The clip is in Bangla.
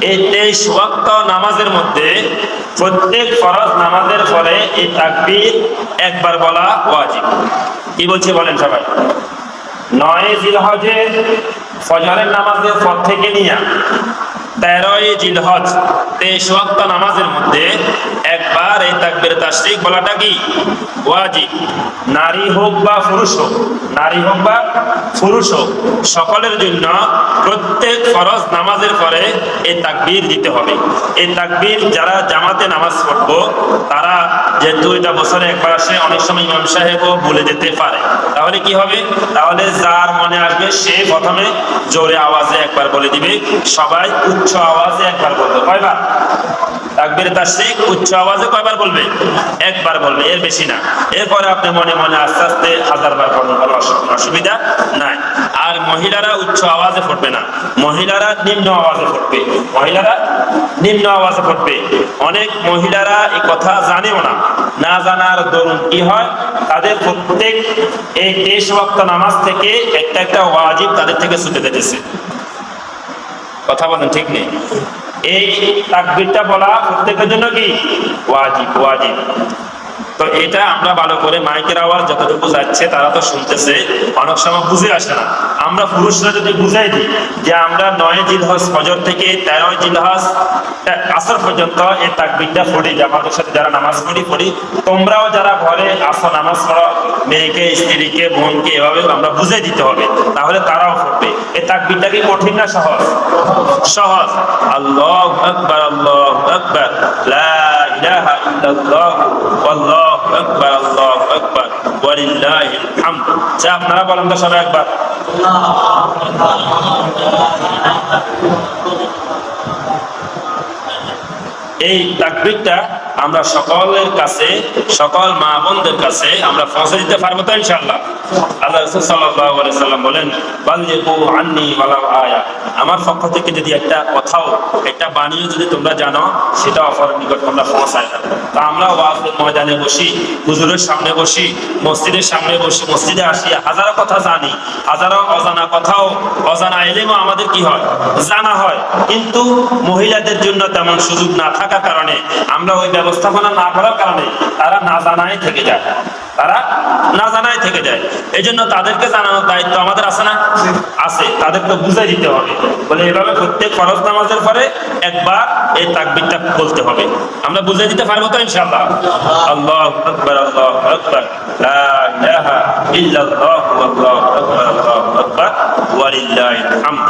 এই তেইশ ওয়াক্ত নামাজের মধ্যে প্রত্যেক ফরজ নামাজের পরে এই তাকবির একবার বলা ওয়াজিব। কি বলছে বলেন সবাই? নয় জিলহজের ফজরের নামাজের পর থেকে নিয়ে তাকবীর সকলের জন্য প্রত্যেক ফরজ নামাজের পরে এই তাকবীর দিতে হবে। এই তাকবীর যারা জামাতে নামাজ পড়ব, তারা যেহেতু এটা বছরে একবার আসে, অনেক সময় ইমাম সাহেবও বলে যেতে পারে। তাহলে কি হবে? তাহলে যার মনে আসবে, সে প্রথমে জোরে আওয়াজে একবার বলে দিবে, সবাই উচ্চ আওয়াজে একবার বলবে। কয়বার? তাকবীর তাশরিক উচ্চ আওয়াজে কয়বার বলবে? একবার বলবে, এর বেশি না। এরপরে আপনি মনে মনে আস্তে আস্তে হাজারবার পড়বেন কোনো অসুবিধা নাই। আর মহিলারা উচ্চ আওয়াজে পড়বে না। মহিলারা নিম্ন আওয়াজে পড়বে মহিলারা নিম্ন আওয়াজে পড়বে অনেক মহিলারা এই কথা জানেও না। না জানার দরুন কি হয়? তাদের প্রত্যেক এই দেশ ভক্ত নামাজ থেকে একটা একটা ওয়াজিব তাদের থেকে ছুটে যেতেছে। কথা বলেন ঠিক নেই। এই তাকবিরটা বলা প্রত্যেকের জন্য কি? ওয়াজিব ওয়াজিব। তো এটা আমরা ভালো করে মাইকের আওয়াজ যতটুকু যাচ্ছে তারা তো শুনতেছে। অনেক সময় বুঝে আসে না। আমরা পুরুষরা যদি বুঝাই দিই যে আমরা নয় জিলহজ ফজর থেকে তেরোই জিলহজ আসর পর্যন্ত এই তাকবিরটা পড়ি জামাতের সাথে যারা নামাজ পড়ি পড়ি। তোমরাও যারা ঘরে আসো নামাজ পড়ো, মেয়েকে, স্ত্রীকে, বোনকে, এভাবে আমরা বুঝাই দিতে হবে। তাহলে তারাও পড়বে। এই তাকবিরটা কি কঠিন না সহজ? সহজ। আল্লাহ আকবার আল্লাহ আকবার। লা ইলাহা ইল্লাল্লাহ আল্লাহু আকবার আল্লাহু আকবার ওয়ালিল্লাহিল হামদ যা আপনারা বলেন তো সবাই একবার। এই তাকবীরটা আমরা সকলের কাছে, সকল মা বোনদের কাছে আমরা পৌঁছে দিতে পারব তো ইনশাআল্লাহ। হাজারো কথা জানি, হাজারো অজানা কথাও, অজানা এলেমও আমাদের কি হয়? জানা হয়। কিন্তু মহিলাদের জন্য তেমন সুযোগ না থাকার কারণে, আমরা ওই ব্যবস্থাপনা না করার কারণে তারা না জানাই থেকে যায়। তারা না জানাই থেকে যায়। এই জন্য তাদেরকে জানানোর দায়িত্ব আমাদের আছে না? আছে। তাদেরকে বুঝাই দিতে হবে। বলে এভাবে প্রত্যেক ফরজ নামাজের পরে একবার এই তাকবিরটা বলতে হবে। আমরা বুঝাই দিতে পারব তো ইনশাআল্লাহ? আল্লাহ আকবার আল্লাহ আকবার। ইলাহা ইল্লাল্লাহু আকবার, আল্লাহু আকবার। ওয়ালিল্লাহিল হামদ।